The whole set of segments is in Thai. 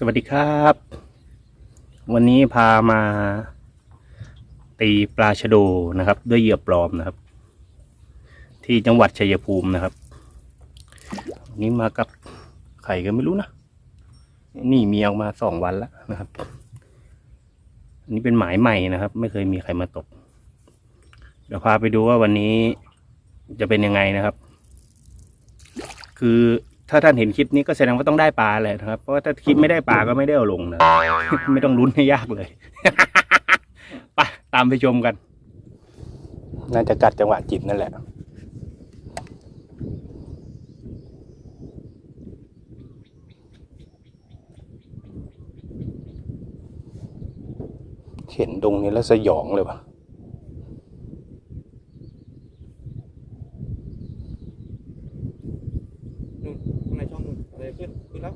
สวัสดีครับ วันนี้พามา ตีปลาชะโดนะครับ ด้วยเหยื่อปลอมนะครับ ที่จังหวัดชัยภูมินะครับนี้มากับใครก็ไม่รู้นะนี่มีออกมาสองวันแล้วนะครับอันนี้เป็นหมายใหม่นะครับ ไม่เคยมีใครมาตก เดี๋ยวพาไปดูว่าวันนี้จะเป็นยังไงนะครับ คือ ถ้าท่านเห็นคลิปนี้ก็แสดงว่าต้องได้ปลาเลยนะครับเพราะว่าถ้าคลิปไม่ได้ปลาก็ไม่ได้เอาลงนะ ไม่ต้องลุ้นให้ยากเลย ไปตามไปชมกัน น่าจะกัดจังหวะจิบนั่นแหละเห็นตรงนี้แล้วสยองเลยว่ะ นู่นข้างในช่องนู่นอะไรขึ้นขึ้นแล้ว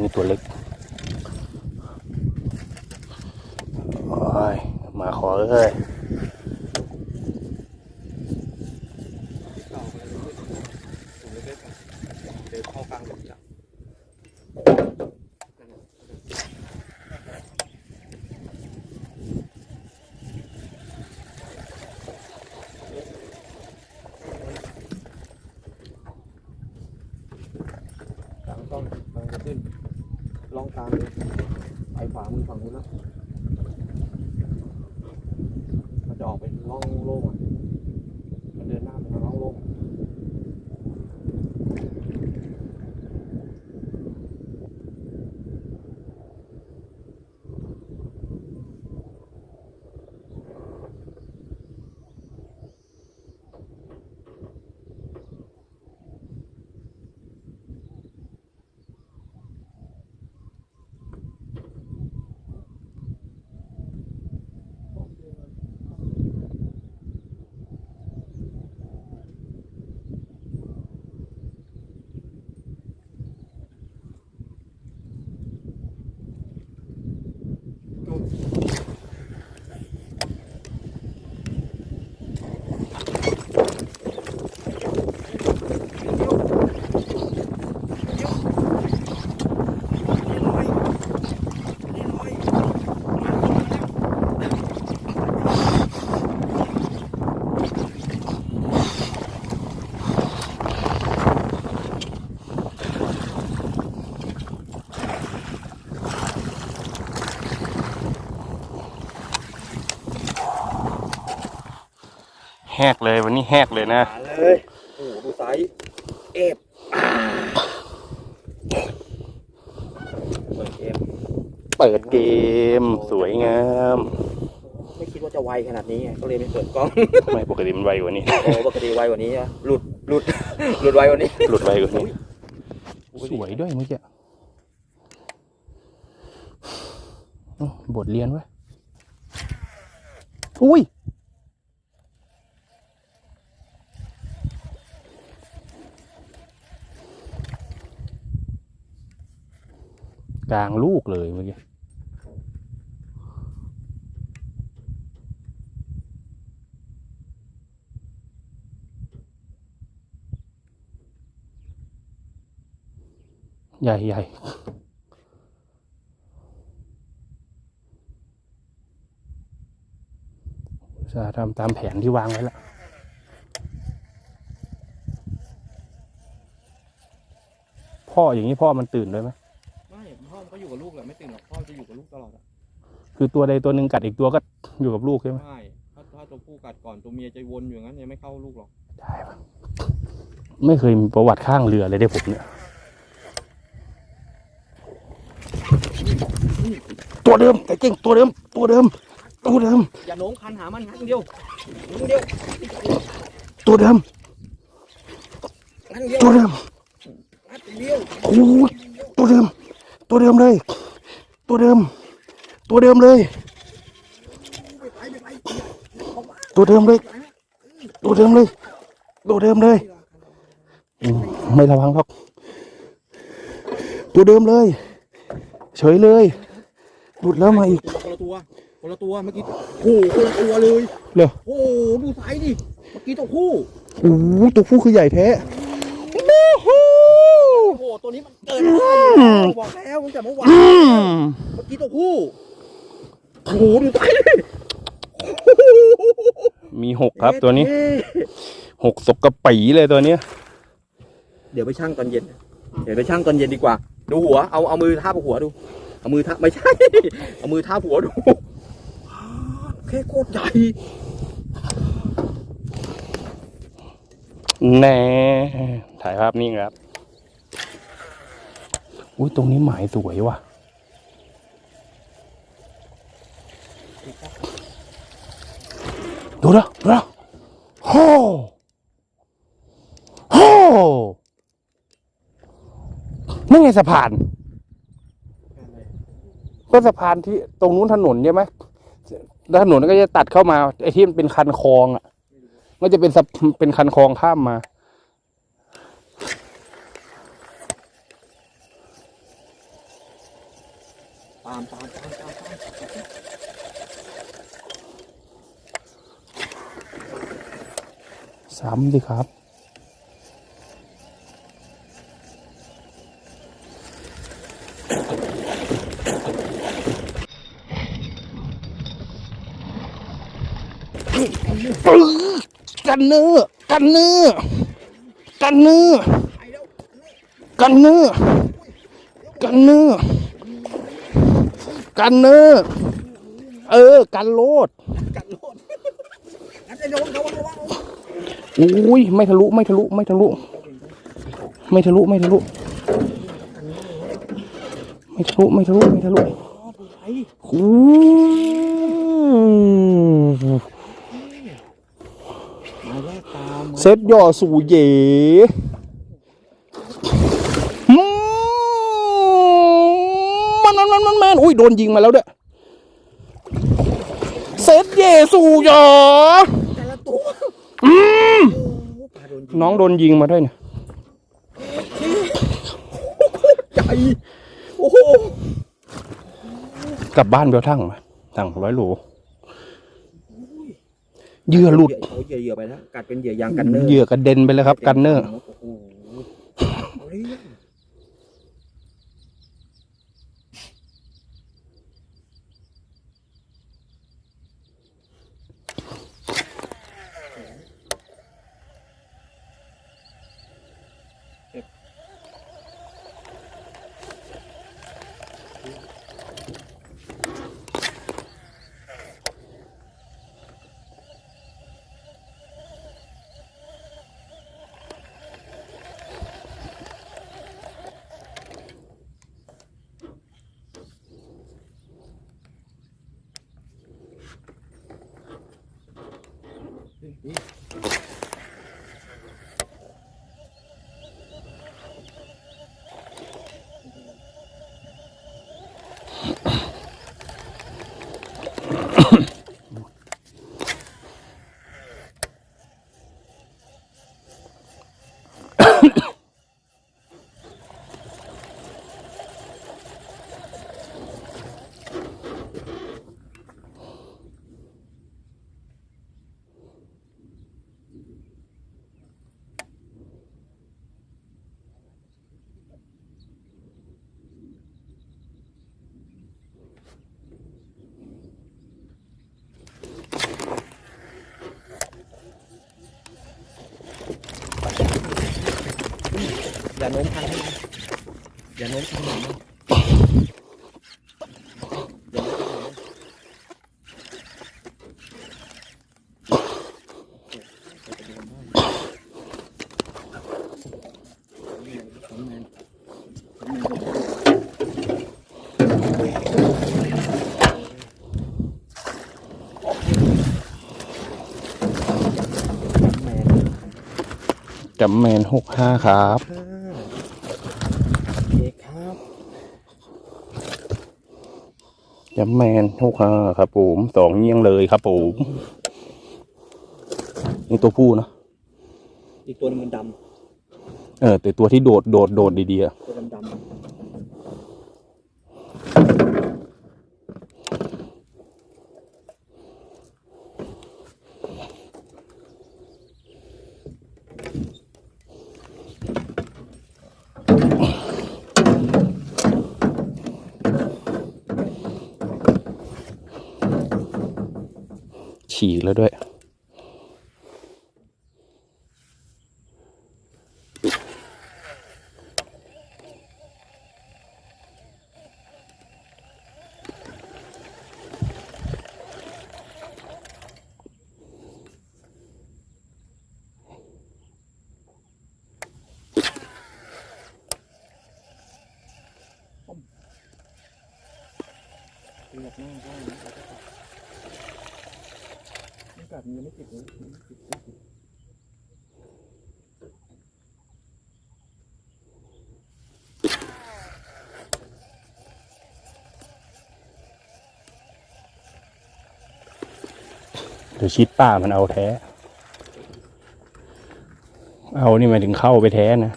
นี่ตัวเล็ก โอ้ย มาขอเอ้ย เก่าอะไรขึ้นสูงเล็กๆอะเดินเข้ากลางหลุมจ้ะนั่นน่ะกลางช่องกำลังจะขึ้น ล่องกลางเลยไปขวามือฝั่งนู้นแล้วมันจะออกไปล่องโล่งอะมันเดินหน้าไปทางล่องโล่ง แหกเลยวันนี้แหกเลยนะหาเลยโอ้โหดูไซส์เอฟเปิดเกมเปิดเกมสวยงามไม่คิดว่าจะไวขนาดนี้ไงก็เลยไม่เปิดกล้องทำไมปกติมันไวกว่านี้ โอ้ปกติไวกว่านี้อะหลุดหลุดหลุดไวกว่านี้ หลุดไวกว่านี้ สวยด้วยเมื่อกี้อื้อบทเรียนไว้ยอุ้ย กลางลูกเลยเมื่อกี้ใหญ่ใหญ่จะทำตามแผนที่วางไว้แล้วพ่ออย่างนี้พ่อมันตื่นด้วยไหม ก็อยู่กับลูกแหละไม่ตื่นหรอกพ่อจะอยู่กับลูกตลอดอะคือตัวใดตัวหนึ่งกัดอีกตัวก็อยู่กับลูกใช่ไหมใช่ถ้าถ้าตัวผู้กัดก่อนตัวเมียจะวนอยู่อย่างนั้นยังไม่เข้าลูกหรอกได้ปะไม่เคยมีประวัติข้างเรือเลยได้ผมเนี่ย ตัวเดิมแต่เก่งตัวเดิม ตัวเดิม ตัวเดิม อย่าโน้มคันหามันงั้นเดียวงั้นเดียวตัวเดิม งั้นเดียวตัวเดิมงั้นเดียวโอ้โหตัวเดิม ตัวเดิมเลย ตัวเดิมตัวเดิมเลยไปไปไปตัวเดิมเลย ตัวเดิมเลย ตัวเดิมเลยอืมไม่ระวังหรอก ตัวเดิมเลย เฉยเลยหลุดแล้วมาอีกคนละตัวคนละตัวเมื่อกี้โอ้โหคนละตัวเลยเหรอโอ้โหดูไซส์ดิเมื่อกี้ตัวผู้โอ้โหตัวผู้คือใหญ่แท้ โอ้โหโอ้โหตัวนี้มันเกินไปอยู่แล้วบอกแล้วตั้งแต่เมื่อวานอืมเมื่อกี้ตัวผู้โอ้โหดูไปดิมีหกครับตัวนี้เอ๊ะหกศกกระปีเลยตัวเนี้ย เดี๋ยวไปช่างตอนเย็น เดี๋ยวไปช่างตอนเย็นดีกว่า ดูหัว เอาเอามือทาบหัวดู เอามือทาบไม่ใช่ เอามือทาบหัวดูโอเคโคตรใหญ่แน่ถ่ายภาพนิ่งครับ อุ้ยตรงนี้หมายสวยว่ะ ดูนะดูนะโฮโฮนั่นไงสะพาน ก็สะพานที่ตรงนู้นถนนใช่ไหมแล้วถนนก็จะตัดเข้ามา ไอ้ที่มันเป็นคันคลองอะ ก็จะเป็นสะเป็นคันคลองข้ามมาามตามตามตามตามซ้ำสิครับ กันเนื้อกันเนื้อกันเนื้อกันเนื้อกันเนื้อ กันเนอะเออ กันโลดกันโลดอุ้ยไม่ทะลุไม่ทะลุไม่ทะลุ ไม่ทะลุไม่ทะลุ ไม่ทะลุไม่ทะลุไม่ทะลุโอู้เซตย่อสู่เย นมันมันมันอุ้ยโดนยิงมาแล้วด้วยเซ็ตเยสู่หยอแต่ละตัวอืมโอ้ปลาโดนยิงน้องโดนยิงมาด้วยเนี่ยใหญ่โอ้โหกลับบ้านเบลทั้งมาทั้งร้อยโหลเหยื่อหลุดเอาเหยื่อเหยื่อไปแล้วกัดเป็นเหยื่อยางกันเนอร์เหยื่อกระเด็นไปแล้วครับกันเนอร์โอ้ Yeah. อย่าโน้มทางให้มันอย่าโน้มทางห้มันจำแมนหกห้าครับ ครับ อเคครับจำแมนหกห้าครับผมสองเงี้ยงเลยครับผมนี่ตัวผู้นะอีกตัวหนึงมันดเออแต่ตัวที่โดดโดดโดดดีๆอะำตัวดำดำ ฉีกแล้วด้วย เลือกหน้าได้ นะไม่กัดมันยังไม่ติดเลยไม่ติดไม่ติดเดี๋ยวชิดป้ามันเอาแท้ เอานี่หมายถึงเข้าไปแท้นะ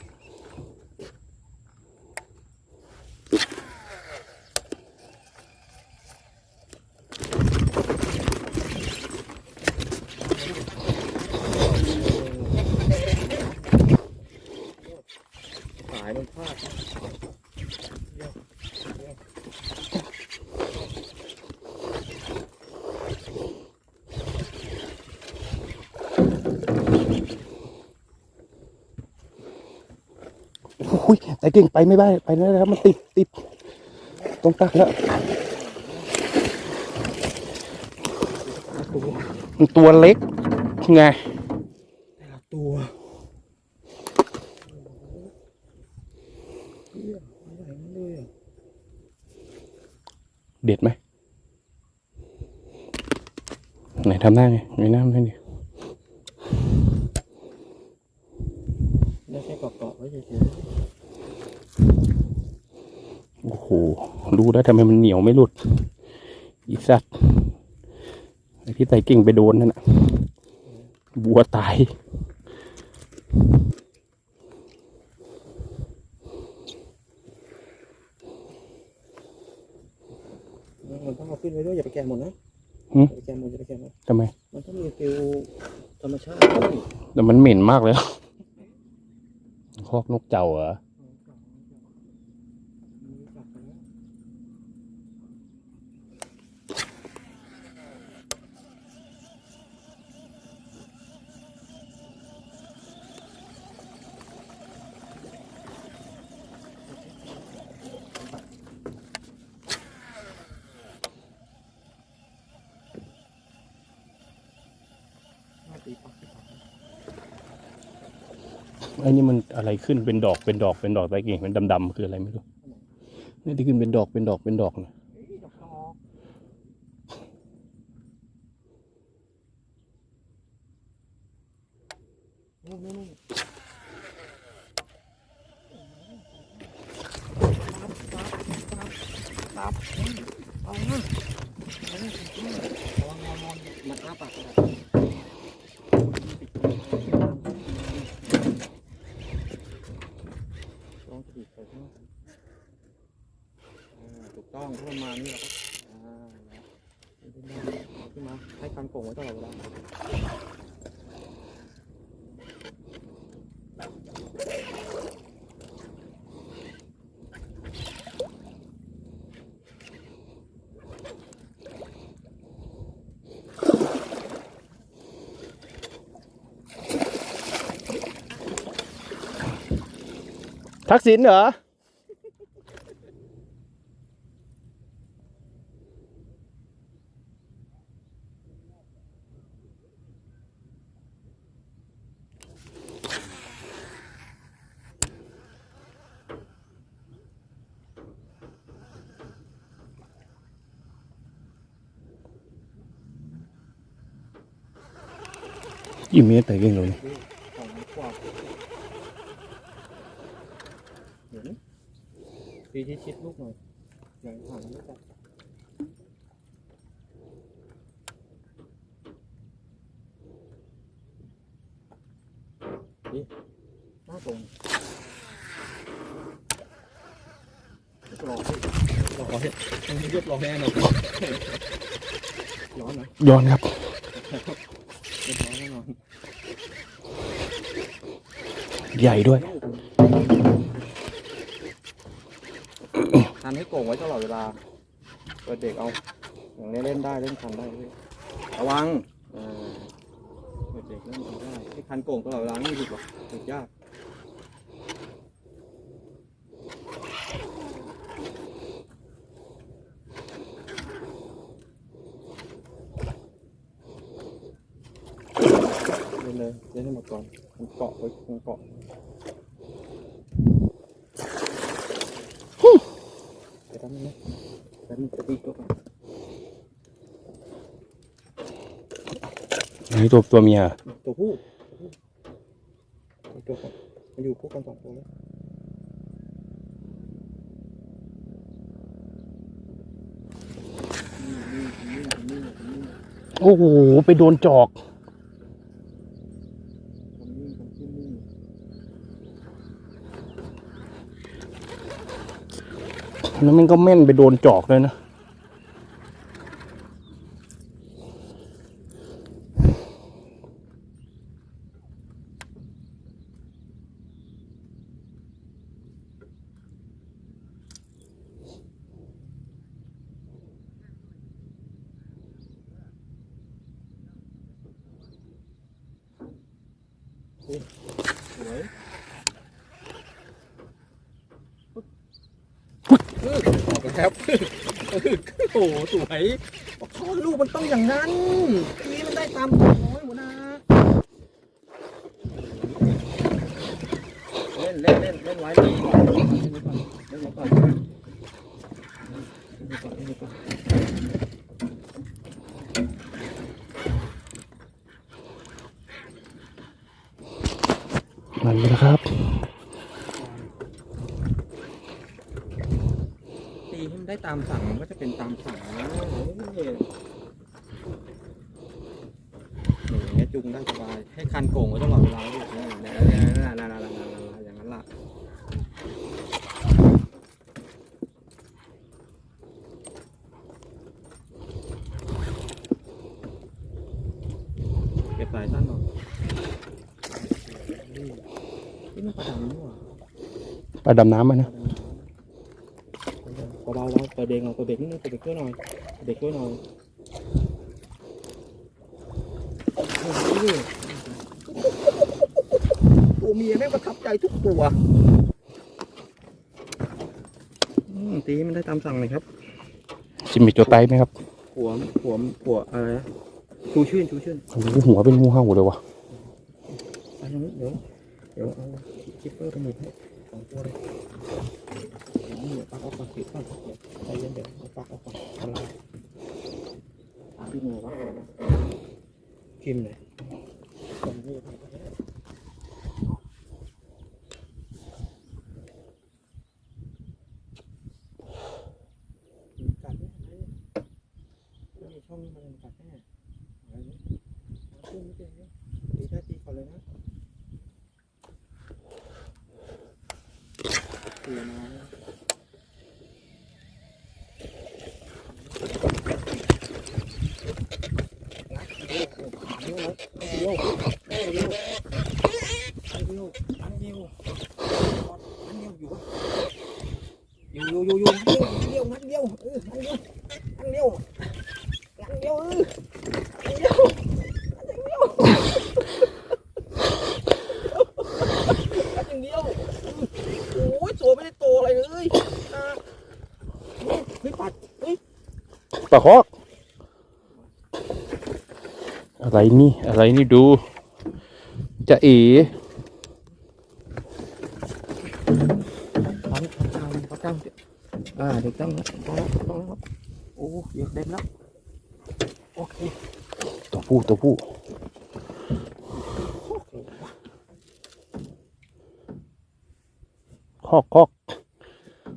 สายมันพลาดนะ โอ้ยแต่เก่งไปไม่ได้ไปไม่ได้แล้วมันติดติดตรงตักแล้วมันตัวเล็กไงแต่ละตัวเหี้ยไม่ไหวมันเลยอะเด็ดไหมไหนทำหน้าไงมีหน้าไหมดิได้แค่เกาะๆไว้เฉยโอ้โหรู้แล้วทำไมมันเหนียวไม่หลุด อีสัตว์ไอ้ที่ไต่เก่งไปโดนนั่นน่ะบัวตายๆมันต้องเอาขึ้นไว้ด้วยอย่าไปแกะหมดนะหืมอย่าไปแกะหมดอย่าไปแกะหมดทำไม มันต้องมีฟิลธรรมชาติแต่มันเหม็นมากเลย คอกนกเจ้าเหรอ ไอะไรขึ้นเป็นดอกเป็นดอกเป็นดอกไต่เก่งเป็นดำๆคืออะไรไม่รู้นี่ที่ขึ้นเป็นดอกเป็นดอกเป็นดอกนะนู่นนู่นนู่นตับเอานะเอานะระวังมอนมอนมันอ้าปากกระดาษลองถีบไปข้างนอกอ่าถูกต้องถ้ามันมานี่เราก็อ่าแล้วขึ้นมาขึ้นมาให้คันโก่งไว้ตลอดเวลา ทักษิณเหรอยี่เมตรแต่เก่งเลย ของกวาดเดี๋ยวนี้ ดีที่ชิดลูกหน่อย อย่างห่างไม่จับดีหน้าตรงเรียบร้อยเรียบร้อยต้เรียบรอแน่นอนร้อนนะย้อนครับเรียบร้อยแน่นอน ใหญ่ด้วยันให้โก่งไว้ตลอดเวลาเปิดเด็กเอา อย่างนี้เล่นได้เล่นคันได้เระวังเออเด็กเล่นได้ไอ้คันโก่งตลอดเวลาไม่หยุดหรอกหยุดยากเล่นเลยเล่นให้หมดก่อนมันเกาะไว้มันเกาะ ไปทำมันนะแล้วมันจะตีตัวก่อนอันนี้ตัวตัวเมียตัวผู้ตัวผู้ตัวก่อนมันอยู่คู่กันสองตัวแล้วโอ้โห ไปโดนจอก แล้วมันก็แม่นไปโดนจอกเลยนะ สวยเออออกแล้ว โอ้โหสวยบอกช่อลูกมันต้องอย่างนั้นทีนี้มันได้ตามตัวน้อยหมดนะเล่นเล่นเล่นเล่นไว้เล่นก่อนเล่นไว้ก่อนเล่นไว้ก่อนเล่นไว้ก่อนเล่นไว้ก่อนมันนะครับ ตีให้มัน ได้ตามสั่งมันก็จะเป็นตามสั่งนะเนี่ยอย่างเงี้ยจุงได้สบาย ให้คันโก่งไว้ตลอดเวลาเลยเนี่ยเนี่ยเนี่ยเนี่ยเนี่ยเนี่ยเนี่ยอย่างนั้นล่ะเก็บสายสั้นหน่อยนี่มันประดับนี่หว่าไปดำน้ำมานะ เบาๆเบาเปิดเบรกหน่อยเปิดเบรกนิดนึงเปิดเบรกช่วยหน่อยเปิดเบรกช่วยหน่อยตัวเมียแม่งประทับใจทุกตัวอืมตีให้มันได้ตามสั่งเลยครับจิมมิตัวไตไหมครับ หัวหัวหัวอะไรนะชูชื่นชูชื่นโอ้โหหัวเป็นงูเห่าเลยวะไปตรงนี้เดี๋ยวเดี๋ยวเอาคิปเปอร์ตรงนี้ ให้สองตัวเลยนี่ปักออกก่อนปิดก่อนเดี๋ยวใจเย็นเดี๋ยวปักออกก่อนอะไรตามที่มือวะพิมเลยตรงนี้กัดแน่เลยไม่มีช่องนี้มันกัดแน่อะไรเนี่ยเอาขึ้นนิดเดียวเนี่ยตีได้ตีก่อนเลยนะ เสียมาเนี่ย อยู่อยู่อยู่อยู่เดียวนัดเดียวเออนัดเดียวนัดเดียวนัดเดียวเออนัดเดียวนัดเดียวนัดเดียวโอ้ยตัวไม่ได้โตอะไรเลยอะเฮ้ยปัดเฮ้ย ปลาคอกอะไรนี่อะไรนี่ดู จะเอ๋พันพันเก้าพันเก้าอ่าเด็กต้องต้องแล้วต้องแล้วโอ้เด็กเด็กแล้วโอเคตัวผู้ตัวผู้คอกคอก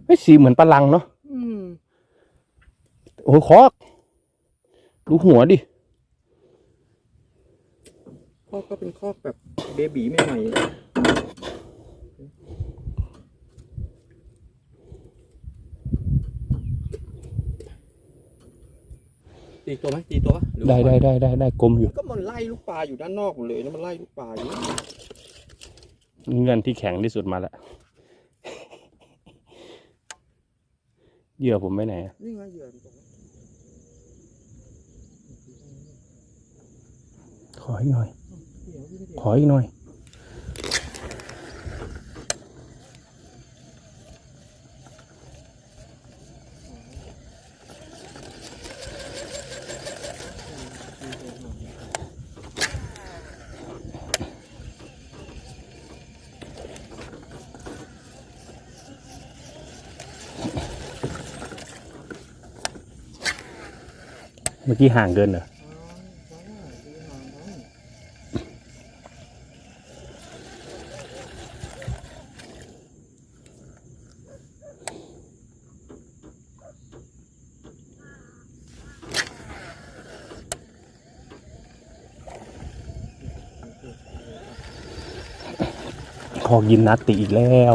ไม่สีเหมือนปลาลังเนาะอืม โอ้ยคอก ดูหัวดิข้อก็เป็นข้อแบบเบบีใหม่ๆตีตัวไหมตีตัวปะหรือได้ว่าได้ได้ได้ได้กลมอยู่ ก็มันไล่ลูกปลาอยู่ด้านนอกหมดเลยนะมันไล่ลูกปลาอยู่เงินที่แข็งที่สุดมาแล้วเหยื่อผมไปไหนอะนี่ไงเหยื่ออยู่ตรงนั้น khỏi rồi. Khỏi rồi. เมื่อกี้ห่างเกินเหรอ คอยินนาติอีกแล้ว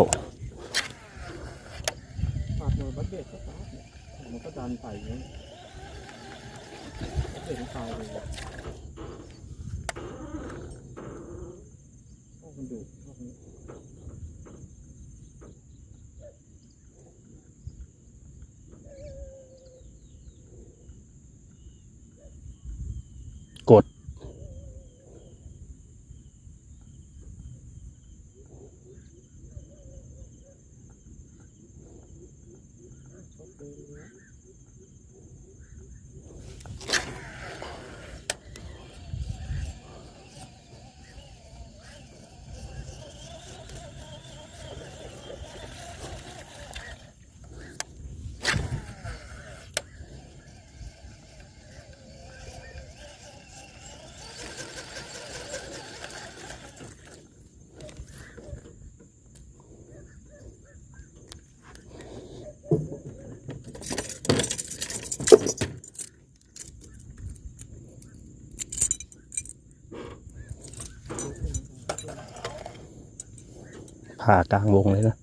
ผากลางวงเลยนะ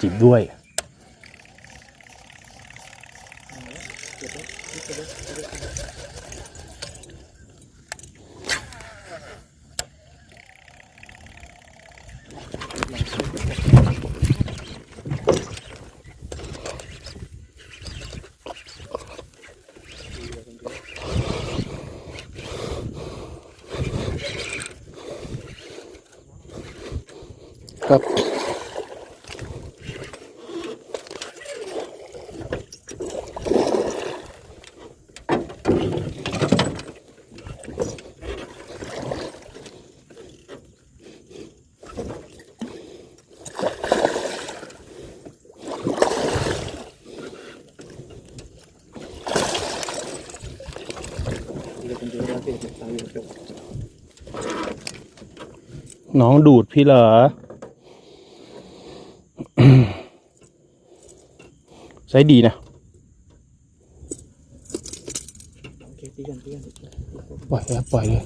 จิบด้วย น้องดูดพี่เหรอ ใช้ดีนะปล่อยเลยปล่อยเลย